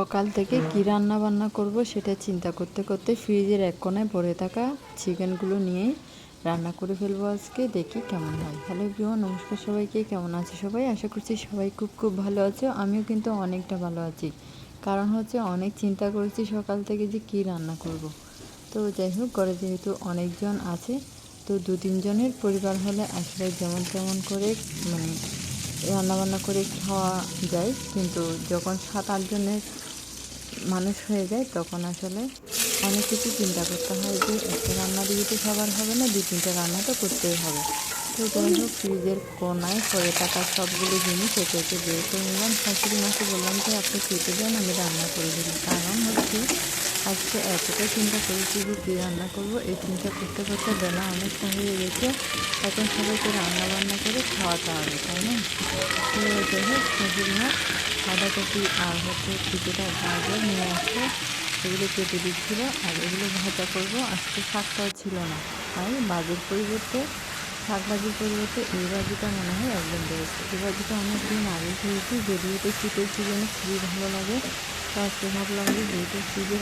সকাল থেকে কি রান্না বান্না করব সেটা চিন্তা করতে করতে ফ্রিজের এক কোণায় ভরে থাকা চিকেনগুলো নিয়ে রান্না করে ফেলব আজকে। দেখি কেমন হয়। হ্যালো প্রিয় নমস্কার সবাইকে। কেমন আছে সবাই? আশা করছি সবাই খুব খুব ভালো আছে। আমিও কিন্তু অনেকটা ভালো আছি। কারণ হচ্ছে অনেক চিন্তা করেছি সকাল থেকে যে কি রান্না করব। তো যাই হোক, ঘরে যেহেতু অনেকজন আছে, তো দু তিনজনের পরিবার হলে আসলে যেমন তেমন করে মানে রান্নাবান্না করে খাওয়া যায়, কিন্তু যখন সাত আটজনের মানুষ হয়ে যায়, তখন আসলে অনেক কিছু চিন্তা করতে হয় যে, একটা রান্না দিয়ে তো সবার হবে না দু তিনটে রান্না তো করতেই হবে। তো যাই হোক, ফ্রিজের কোনায় পরে থাকা সবগুলো জিনিস একে একে বের করে নিলাম। শাশুড়ি মাকে বললাম যে, আপনি কেটে দেন আমি রান্না করে দিলাম কারণ হচ্ছে, আজকে এতটা চিন্তা করেছি যে, কী রান্না করব? এই চিন্তা করতে করতে বেলা অনেকটা হয়ে গেছে। এখন সবাইকে রান্না খাওয়াতে হবে তাই না? তো শাশুড়ি মা বাঁধাকপি আর হচ্ছে কিছুটা গাজর নিয়ে আসলে এগুলো কেটে দিচ্ছিল, আর এগুলো ভাজা করব। আজকে শাকটাও ছিল না, তাই বাজের পরিবর্তে, শাক ভাজির পরিবর্তে এই ভাজিটা মনে হয় একদম বেস্ট এই ভাজিটা অনেক দিন আগে খেয়েছি, যদিও তো শীতের সিজনে খুবই ভালো লাগে। তো আজকে ভাবলাম যে যেহেতু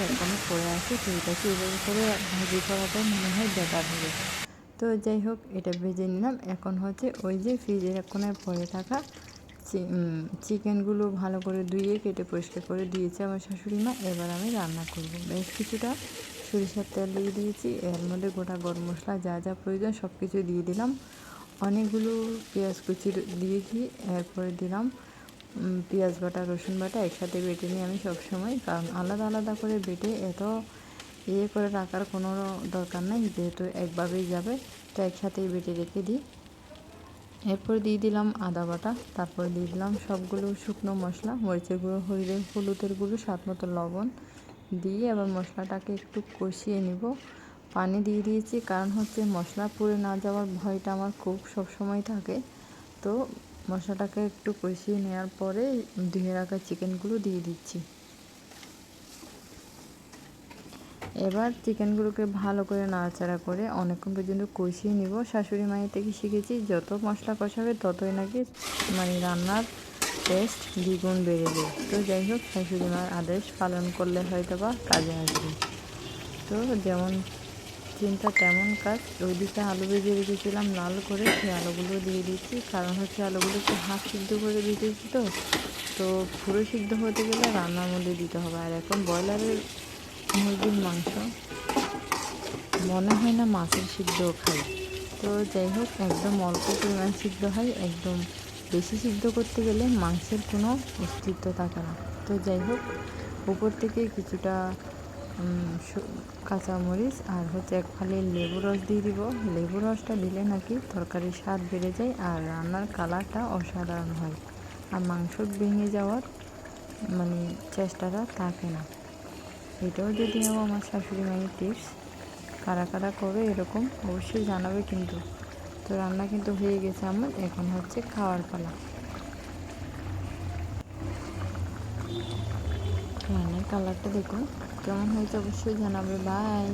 এখনও পড়ে আছে, তো এটাকে এভাবে করে ভাজি করাটাই মনে হয় বেটার হবে। তো যাই হোক, এটা ভেজে নিলাম। এখন হচ্ছে ওই যে ফ্রিজের এখনও পড়ে থাকা চিকেনগুলো ভালো করে ধুয়ে কেটে পরিষ্কার করে দিয়েছে আমার শাশুড়ি মা। এবার আমি রান্না করব। বেশ কিছুটা সরিষার তেল দিয়ে দিয়েছি। এর মধ্যে গোটা গরম মশলা যা যা প্রয়োজন সব কিছু দিয়ে দিলাম। অনেকগুলো পেঁয়াজ কুচি দিয়েছি। এরপরে দিলাম পেঁয়াজ বাটা, রসুন বাটা একসাথে বেটে নিই আমি সবসময়, কারণ আলাদা আলাদা করে বেটে এত ইয়ে করে রাখার কোনো দরকার নেই, যেহেতু একভাবেই যাবে, তো একসাথেই বেটে রেখে দিই। এরপর দিয়ে দিলাম আদা বাটা, তারপর দিয়ে দিলাম সবগুলো শুকনো মশলা, মরিচের গুঁড়ো হলুদের হলুদের গুঁড়ো, স্বাদ মতো লবণ দিয়ে এবার মশলাটাকে একটু কষিয়ে নিব। পানি দিয়ে দিয়েছি, কারণ হচ্ছে মশলা পুড়ে না যাওয়ার ভয়টা আমার খুব সবসময় থাকে। তো মশলাটাকে একটু কষিয়ে নেওয়ার পরে ধুয়ে রাখা চিকেনগুলো দিয়ে দিচ্ছি। এবার চিকেনগুলোকে ভালো করে নাড়াচাড়া করে অনেকক্ষণ পর্যন্ত কষিয়ে নিব। শাশুড়ি মায়ের থেকে শিখেছি, যত মশলা কষাবে ততই নাকি মানে রান্নার টেস্ট দ্বিগুণ বেড়ে যায়। তো যাই হোক, শাশুড়ি মায়ের আদেশ পালন করলে হয়তো বা কাজে আসবে। তো যেমন চিন্তা তেমন কাজ। ওইদিকে আলু ভেজে রেখেছিলাম লাল করে, সেই আলুগুলো দিয়ে দিচ্ছি। কারণ হচ্ছে আলুগুলো একটু হাফ সিদ্ধ করে দিতেছি তো তো পুরো সিদ্ধ হতে গেলে রান্নার মধ্যে দিতে হবে। আর এখন ব্রয়লারের মুরগির মাংস। মনে হয় না মাছের সিদ্ধও খাই। তো যাই হোক, একদম অল্প পরিমাণ সিদ্ধ হয়। একদম বেশি সিদ্ধ করতে গেলে মাংসের কোনো অস্তিত্ব থাকে না। তো যাই হোক, উপর থেকে কিছুটা কাঁচামরিচ আর হচ্ছে এক ফালি লেবু রস দিয়ে দিব। লেবু রসটা দিলে নাকি তরকারির স্বাদ বেড়ে যায় আর রান্নার কালারটা অসাধারণ হয়। আর মাংস ভেঙে যাওয়ার মানে চেষ্টাটা থাকে না। এটাও যদি আমার শাশুড়ি মায়ের টিপস কারা কারা করে এরকম অবশ্যই জানাবে কিন্তু। তো রান্না কিন্তু হয়ে গেছে আমার, এখন হচ্ছে খাওয়ার পালা। রান্নার কালারটা দেখুন, কেমন হয়েছে অবশ্যই জানাবে। বাই